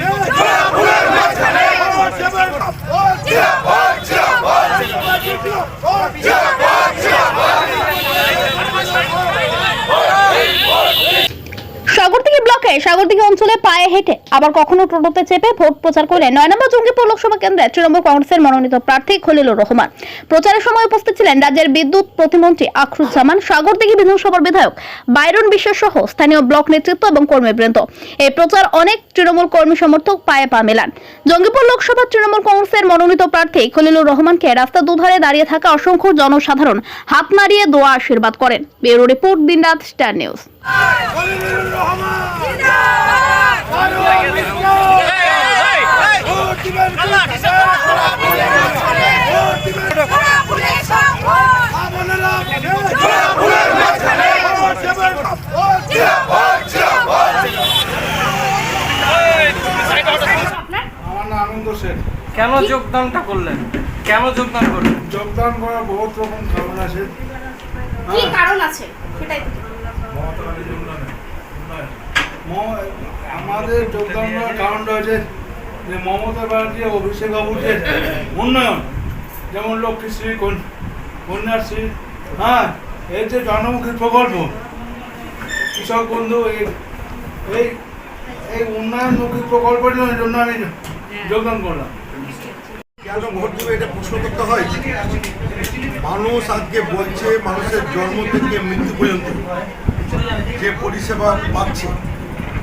Yeah. ব্লকে সাগরদিঘি অঞ্চলে পায়ে হেঁটে আবার কখনো টোটোতে চেপে ভোট প্রচার করলেন নয় নম্বর জঙ্গিপুর লোকসভা কেন্দ্রে তৃণমূল কংগ্রেসের মনোনীত প্রার্থী খলিলুর রহমান। প্রচারের সময় উপস্থিত ছিলেন রাজ্যের বিদ্যুৎ প্রতিমন্ত্রী আখরুজ্জামান সাগরদিঘি বিধানসভার বিধায়ক বাইরন বিশ্বাস সহ স্থানীয় ব্লক নেতৃত্ব এবং কর্মীবৃন্দ। এই প্রচার অনেক তৃণমূল কর্মী সমর্থক পায়ে পা মেলান। জঙ্গিপুর লোকসভা তৃণমূল কংগ্রেসের মনোনীত প্রার্থী খলিলুর রহমানকে রাস্তা দুধারে দাঁড়িয়ে থাকা অসংখ্য জনসাধারণ হাত নাড়িয়ে দোয়া আশীর্বাদ করেন। ব্যুরো রিপোর্ট দিনরাত স্টার নিউজ। কেন যোগদানটা করলেন? কেন যোগদান করলেন? যোগদান করার বহুত রকম কারণ আছে। কি কারণ আছে? সেটাই আমাদের যোগদান করার কারণটা হচ্ছে যে মমতা ব্যানার্জি অভিষেক বাবুর উন্নয়ন। যেমন লক্ষ্মীশ্রী কন- কন্যাশ্রী হ্যাঁ এই যে জনমুখী প্রকল্প, কৃষক বন্ধু, এই এই উন্নয়নমুখী প্রকল্পের জন্য আমি যোগদান করলাম। কেন ভোট দেবে এটা প্রশ্ন করতে হয়? মানুষ আজকে বলছে মানুষের জন্ম থেকে মৃত্যু পর্যন্ত যে পরিষেবা পাচ্ছে,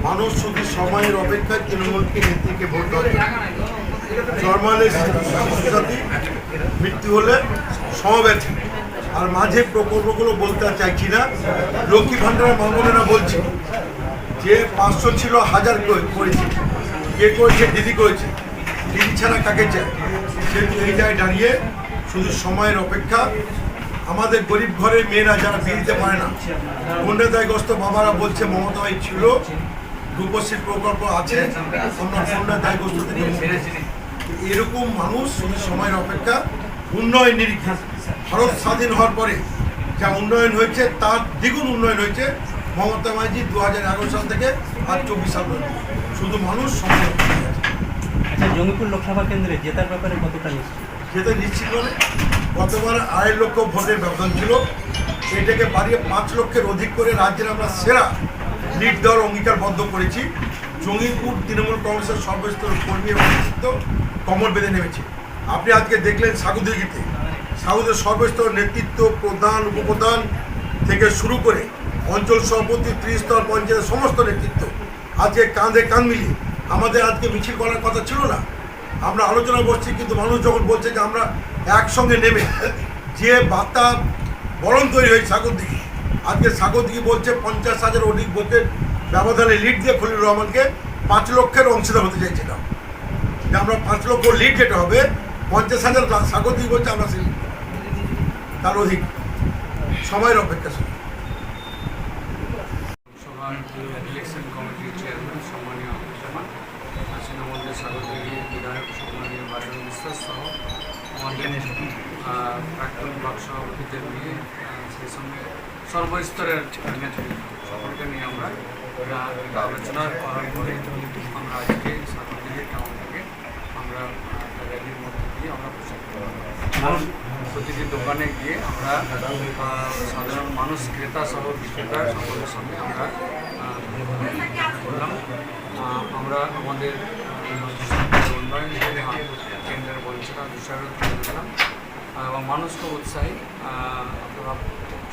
মানুষ শুধু সময়ের অপেক্ষায় তৃণমূলকে নেত্রীকে ভোট দেওয়া জন্মালে শিশুসাথী মৃত্যু হলে সমবেত। আর মাঝে প্রকল্পগুলো বলতে চাইছি না। লক্ষ্মী ভাণ্ডারের মামনেরা বলছে, যে পাঁচশো ছিল হাজার করে- করেছে, কে করেছে, দিদি করেছে দিদি ছাড়া কাকে চায় সে এই জায়গায় দাঁড়িয়ে শুধু সময়ের অপেক্ষা আমাদের গরিব ঘরের মেয়েরা যারা বিয়ে দিতে পারে না কন্যাদায়গ্রস্ত বাবারা বলছে মমতা ছিল, রূপশ্রী প্রকল্প আছে আমরা কন্যাদায়গ্রস্ত থেকে। এরকম মানুষ শুধু সময়ের অপেক্ষা, উন্নয়ন নিরীক্ষা ভারত স্বাধীন হওয়ার পরে যা উন্নয়ন হয়েছে, তার দ্বিগুণ উন্নয়ন হয়েছে মমতা ব্যানার্জি দু হাজার এগারো সাল থেকে আজ চব্বিশ সাল শুধু মানুষ। আচ্ছা জঙ্গিপুর লোকসভা কেন্দ্রে জেতার ব্যাপারে কতটা নিশ্চিত? সেটা নিশ্চিত নয় গতবার আড়াই লক্ষ ভোটের ব্যবধান ছিল। এটাকে বাড়িয়ে পাঁচ লক্ষের অধিক করে রাজ্যের আমরা সেরা লিড দেওয়ার অঙ্গীকারবদ্ধ করেছি। জঙ্গিপুর তৃণমূল কংগ্রেসের সর্বস্তর কর্মী এবং নেতৃত্ব কমর বেঁধে নেমেছে। আপনি আজকে দেখলেন সাগুদিঘিতে সাগুদের সর্বস্তর নেতৃত্ব, প্রধান, উপপ্রধান থেকে শুরু করে অঞ্চল সভাপতি, ত্রিস্তর পঞ্চায়েতের সমস্ত নেতৃত্ব আজকে কাঁধে কাঁধ মিলিয়ে আমাদের আজকে মিছিল করার কথা ছিল না। আমরা আলোচনা করছি, কিন্তু মানুষ যখন বলছে যে আমরা একসঙ্গে নেমে যে বার্তা বরণ তৈরি হয়েছে সাগর দিঘি আজকে সাগর দিঘি বলছে পঞ্চাশ হাজার অধিক ভোটের ব্যবধানে লিড দিয়ে খলিল রহমানকে পাঁচ লক্ষের অংশীদার হতে চাইছিলাম। যে আমরা পাঁচ লক্ষ লিড যেটা হবে, পঞ্চাশ হাজার সাগর দিঘি বলছে আমরা সেই তার অধিক সময়ের অপেক্ষা ইলেকশন কমিটির চেয়ারম্যান, সম্মানীয় জামান আছেন আমাদের সাগরদিঘি বিধায়ক, সম্মানীয় বাজন বিশ্বাস সহ আমাদের প্রাক্তন ব্লক সভাপতিদের নিয়ে সেই সঙ্গে সর্বস্তরের সকলকে নিয়ে আমরা আলোচনা করার পরে আমরা আজকে সাগরদিঘি টাউন থেকে আমরা র্যালির মধ্যে দিয়ে আমরা প্রচার করব। প্রতিটি দোকানে গিয়ে আমরা সাধারণ মানুষ, ক্রেতা সহ বিক্রেতা সকলের সঙ্গে আমরা করলাম। আমরা আমাদের উন্নয়ন কেন্দ্রের বঞ্চনা ধরলাম আহ, এবং মানুষ খুব উৎসাহী। আপনারা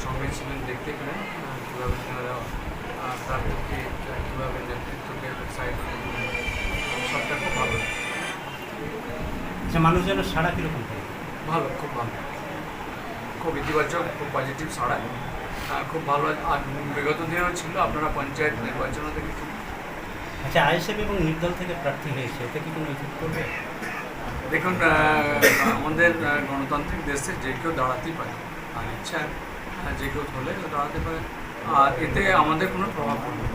সঙ্গে ছিলেন দেখতে পেলেন। কীভাবে আহ, প্রার্থীকে কীভাবে নেতৃত্বকে উৎসাহিত। সবটা খুব ভালো। আচ্ছা মানুষজনের সাড়া কীরকম ভালো খুব ভালো। খুব ইতিবাচক খুব পজিটিভ সাড়া। খুব ভালো। আর বিগত দিনেও ছিল আপনারা পঞ্চায়েত নির্বাচনও দেখেছেন আচ্ছা আইএসএফ এবং নির্দল থেকে প্রার্থী হয়েছে, এতে কি কোনো ইফেক্ট করবে দেখুন আমাদের গণতান্ত্রিক দেশে যে কেউ দাঁড়াতেই পারে আর ইচ্ছা যে কেউ হলে দাঁড়াতে পারে। আর এতে আমাদের কোনো প্রভাব পড়বে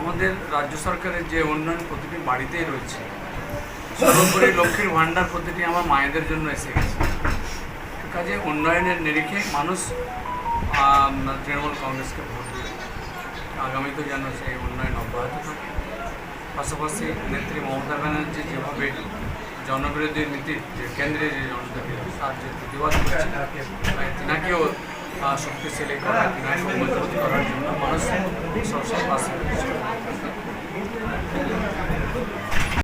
আমাদের রাজ্য সরকারের যে উন্নয়ন প্রতিটি বাড়িতেই রয়েছে, সর্বোপরি লক্ষ্মীর ভাণ্ডার প্রতিটি আমার মায়েদের জন্য এসে গেছে। কাজে উন্নয়নের নিরিখে মানুষ তৃণমূল কংগ্রেসকে ভোট দেবে আগামীতে যেন সেই উন্নয়ন অব্যাহত থাকে। পাশাপাশি নেত্রী মমতা ব্যানার্জি যেভাবে জনবিরোধী নীতি যে কেন্দ্রের যে জনবিরোধী তার যে প্রতিবাদ করছে তিনাকেও শক্তিশালী করা তিনাকেও মজবুত করার জন্য মানুষ সবসময় পাশে।